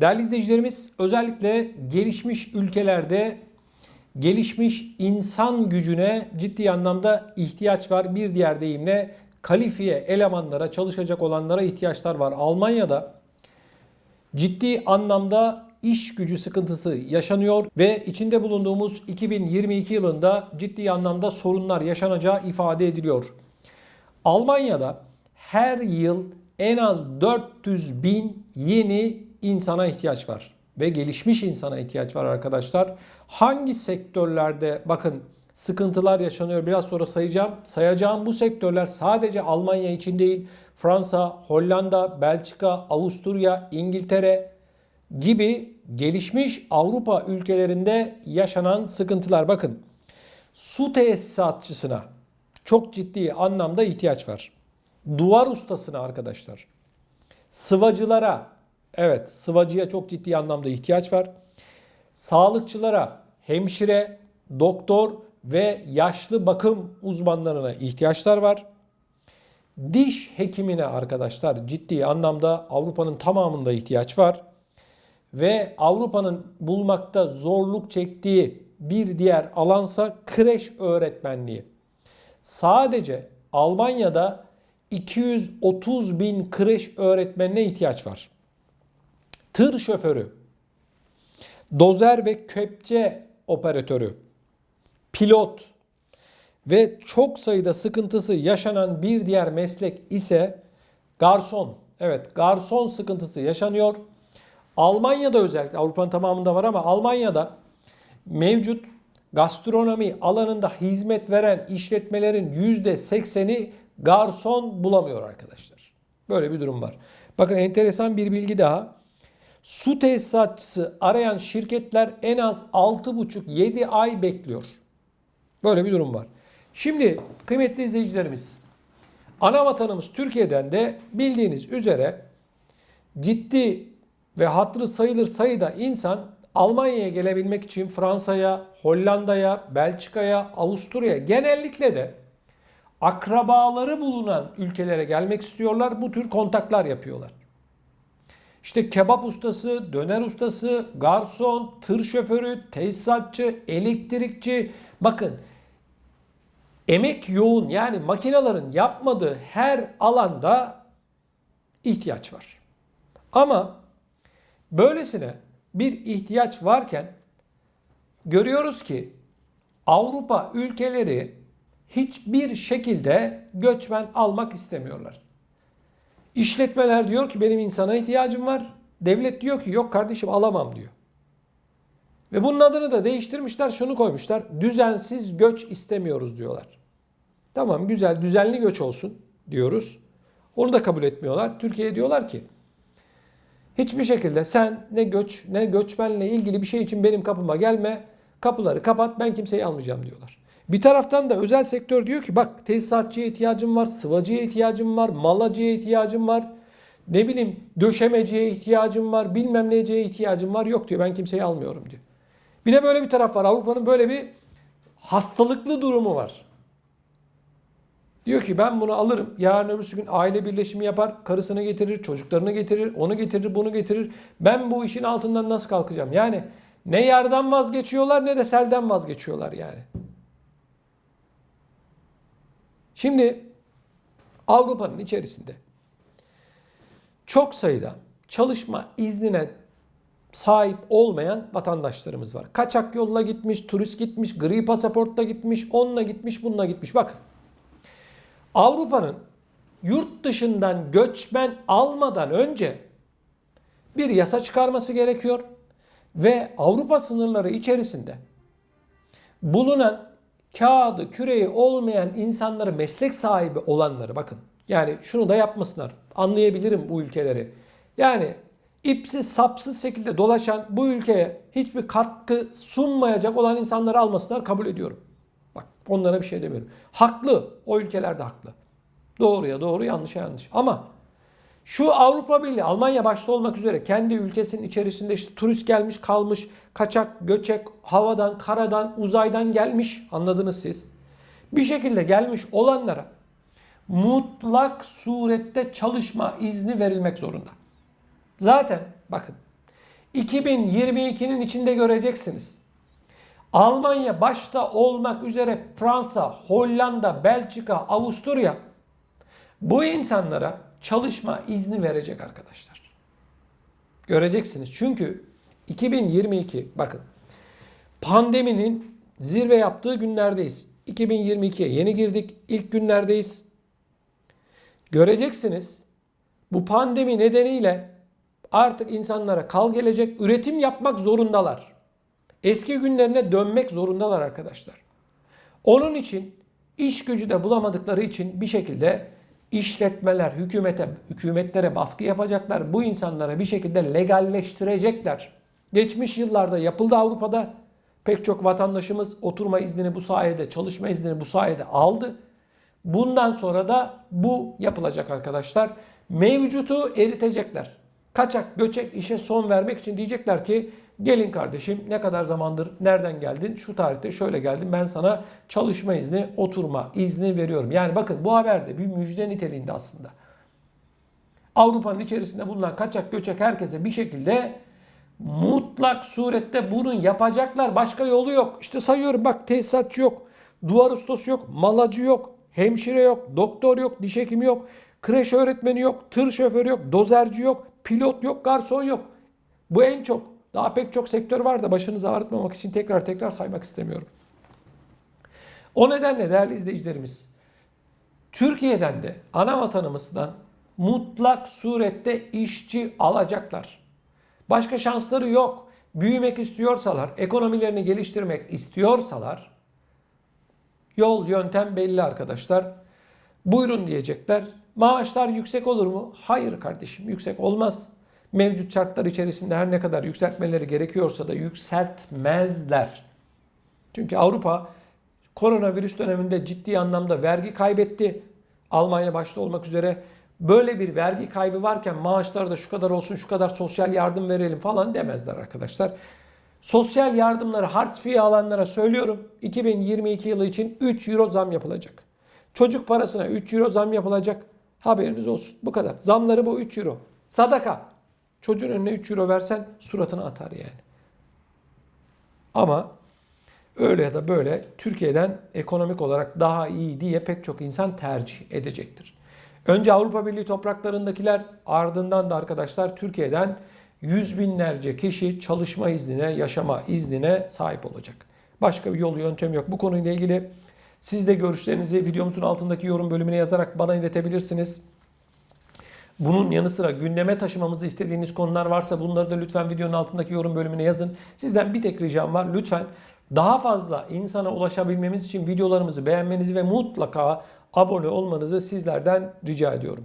Değerli izleyicilerimiz özellikle gelişmiş ülkelerde gelişmiş insan gücüne ciddi anlamda ihtiyaç var. Bir diğer deyimle kalifiye elemanlara, çalışacak olanlara ihtiyaçlar var. Almanya'da ciddi anlamda iş gücü sıkıntısı yaşanıyor ve içinde bulunduğumuz 2022 yılında ciddi anlamda sorunlar yaşanacağı ifade ediliyor. Almanya'da her yıl en az 400 bin yeni insana ihtiyaç var. Ve gelişmiş insana ihtiyaç var arkadaşlar. Hangi sektörlerde bakın sıkıntılar yaşanıyor biraz sonra sayacağım. Sayacağım bu sektörler sadece Almanya için değil. Fransa, Hollanda, Belçika, Avusturya, İngiltere gibi gelişmiş Avrupa ülkelerinde yaşanan sıkıntılar. Bakın su tesisatçısına çok ciddi anlamda ihtiyaç var. Duvar ustasına arkadaşlar. Sıvacılara, evet sıvacıya çok ciddi anlamda ihtiyaç var. Sağlıkçılara, hemşire, doktor ve yaşlı bakım uzmanlarına ihtiyaçlar var. Diş hekimine arkadaşlar ciddi anlamda Avrupa'nın tamamında ihtiyaç var. Ve Avrupa'nın bulmakta zorluk çektiği bir diğer alansa kreş öğretmenliği. Sadece Almanya'da 230 bin kreş öğretmenine ihtiyaç var. Tır şoförü, dozer ve kepçe operatörü, pilot ve çok sayıda sıkıntısı yaşanan bir diğer meslek ise garson. Evet garson sıkıntısı yaşanıyor. Almanya'da özellikle Avrupa'nın tamamında var ama Almanya'da mevcut gastronomi alanında hizmet veren işletmelerin %80'i garson bulamıyor arkadaşlar. Böyle bir durum var. Bakın enteresan bir bilgi daha. Su tesisatçısı arayan şirketler en az 6,5-7 ay bekliyor. Böyle bir durum var. Şimdi kıymetli izleyicilerimiz, ana vatanımız Türkiye'den de bildiğiniz üzere ciddi ve hatırı sayılır sayıda insan Almanya'ya gelebilmek için Fransa'ya, Hollanda'ya, Belçika'ya, Avusturya'ya genellikle de akrabaları bulunan ülkelere gelmek istiyorlar. Bu tür kontaklar yapıyorlar. İşte kebap ustası, döner ustası, garson, tır şoförü, tesisatçı, elektrikçi. Bakın emek yoğun yani makinelerin yapmadığı her alanda ihtiyaç var. Ama böylesine bir ihtiyaç varken görüyoruz ki Avrupa ülkeleri hiçbir şekilde göçmen almak istemiyorlar. İşletmeler diyor ki benim insana ihtiyacım var. Devlet diyor ki yok kardeşim alamam diyor. Ve bunun adını da değiştirmişler şunu koymuşlar. Düzensiz göç istemiyoruz diyorlar. Tamam güzel düzenli göç olsun diyoruz. Onu da kabul etmiyorlar. Türkiye'ye diyorlar ki hiçbir şekilde sen ne göç ne göçmenle ilgili bir şey için benim kapıma gelme. Kapıları kapat ben kimseyi almayacağım diyorlar. Bir taraftan da özel sektör diyor ki bak tesisatçıya ihtiyacım var, sıvacıya ihtiyacım var, malacıya ihtiyacım var. Ne bileyim döşemeciye ihtiyacım var, bilmem neciye ihtiyacım var. Yok diyor ben kimseyi almıyorum diyor. Bir de böyle bir taraf var. Avrupa'nın böyle bir hastalıklı durumu var. Diyor ki ben bunu alırım. Yarın öbürsü gün aile birleşimi yapar. Karısını getirir, çocuklarını getirir, onu getirir, bunu getirir. Ben bu işin altından nasıl kalkacağım? Yani ne yardan vazgeçiyorlar ne de selden vazgeçiyorlar yani. Şimdi Avrupa'nın içerisinde çok sayıda çalışma iznine sahip olmayan vatandaşlarımız var. Kaçak yolla gitmiş, turist gitmiş, gri pasaportla gitmiş, onunla gitmiş, bununla gitmiş. Bakın Avrupa'nın yurt dışından göçmen almadan önce bir yasa çıkarması gerekiyor ve Avrupa sınırları içerisinde bulunan kağıdı, küreği olmayan insanları, meslek sahibi olanları bakın. Yani şunu da yapmasınlar. Anlayabilirim bu ülkeleri. Yani ipsiz sapsız şekilde dolaşan bu ülkeye hiçbir katkı sunmayacak olan insanları almasınlar kabul ediyorum. Bak onlara bir şey demiyorum. Haklı. O ülkeler de haklı. Doğruya doğru, yanlışa yanlış. Ama şu Avrupa Birliği, Almanya başta olmak üzere kendi ülkesinin içerisinde işte turist gelmiş kalmış, kaçak, göçek, havadan, karadan, uzaydan gelmiş anladınız siz. Bir şekilde gelmiş olanlara mutlak surette çalışma izni verilmek zorunda. Zaten bakın 2022'nin içinde göreceksiniz. Almanya başta olmak üzere Fransa, Hollanda, Belçika, Avusturya bu insanlara çalışma izni verecek arkadaşlar. Göreceksiniz. Çünkü 2022 bakın pandeminin zirve yaptığı günlerdeyiz. 2022'ye yeni girdik. İlk günlerdeyiz. Göreceksiniz. Bu pandemi nedeniyle artık insanlara kal gelecek. Üretim yapmak zorundalar. Eski günlerine dönmek zorundalar arkadaşlar. Onun için iş gücü de bulamadıkları için bir şekilde işletmeler hükümete hükümetlere baskı yapacaklar. Bu insanlara bir şekilde legalleştirecekler. Geçmiş yıllarda yapıldı Avrupa'da. Pek çok vatandaşımız oturma iznini bu sayede, çalışma iznini bu sayede aldı. Bundan sonra da bu yapılacak arkadaşlar. Mevcutu eritecekler. Kaçak göçek işe son vermek için diyecekler ki gelin kardeşim ne kadar zamandır nereden geldin? Şu tarihte şöyle geldim ben sana çalışma izni, oturma izni veriyorum. Yani bakın bu haberde bir müjde niteliğinde aslında. Avrupa'nın içerisinde bulunan kaçak göçek herkese bir şekilde mutlak surette bunu yapacaklar. Başka yolu yok. İşte sayıyorum bak tesisatçı yok, duvar ustası yok, malacı yok, hemşire yok, doktor yok, diş hekimi yok, kreş öğretmeni yok, tır şoförü yok, dozerci yok, pilot yok, garson yok. Bu en çok. Daha pek çok sektör var da başınızı ağrıtmamak için tekrar tekrar saymak istemiyorum. O nedenle değerli izleyicilerimiz, Türkiye'den de ana vatanımızdan mutlak surette işçi alacaklar. Başka şansları yok. Büyümek istiyorsalar, ekonomilerini geliştirmek istiyorsalar yol, yöntem belli arkadaşlar. Buyurun diyecekler. Maaşlar yüksek olur mu? Hayır kardeşim yüksek olmaz. Mevcut şartlar içerisinde her ne kadar yükseltmeleri gerekiyorsa da yükseltmezler. Çünkü Avrupa koronavirüs döneminde ciddi anlamda vergi kaybetti. Almanya başta olmak üzere böyle bir vergi kaybı varken maaşlar da şu kadar olsun şu kadar sosyal yardım verelim falan demezler arkadaşlar. Sosyal yardımları harçfiye alanlara söylüyorum 2022 yılı için 3 euro zam yapılacak. Çocuk parasına 3 euro zam yapılacak. Haberiniz olsun. Bu kadar. Zamları bu 3 euro. Sadaka. Çocuğun önüne 3 euro versen suratına atar yani. Ama öyle ya da böyle Türkiye'den ekonomik olarak daha iyi diye pek çok insan tercih edecektir. Önce Avrupa Birliği topraklarındakiler ardından da arkadaşlar Türkiye'den yüz binlerce kişi çalışma iznine, yaşama iznine sahip olacak. Başka bir yol yöntem yok. Bu konuyla ilgili siz de görüşlerinizi videomuzun altındaki yorum bölümüne yazarak bana iletebilirsiniz. Bunun yanı sıra gündeme taşımamızı istediğiniz konular varsa bunları da lütfen videonun altındaki yorum bölümüne yazın. Sizden bir tek ricam var. Lütfen daha fazla insana ulaşabilmemiz için videolarımızı beğenmenizi ve mutlaka abone olmanızı sizlerden rica ediyorum.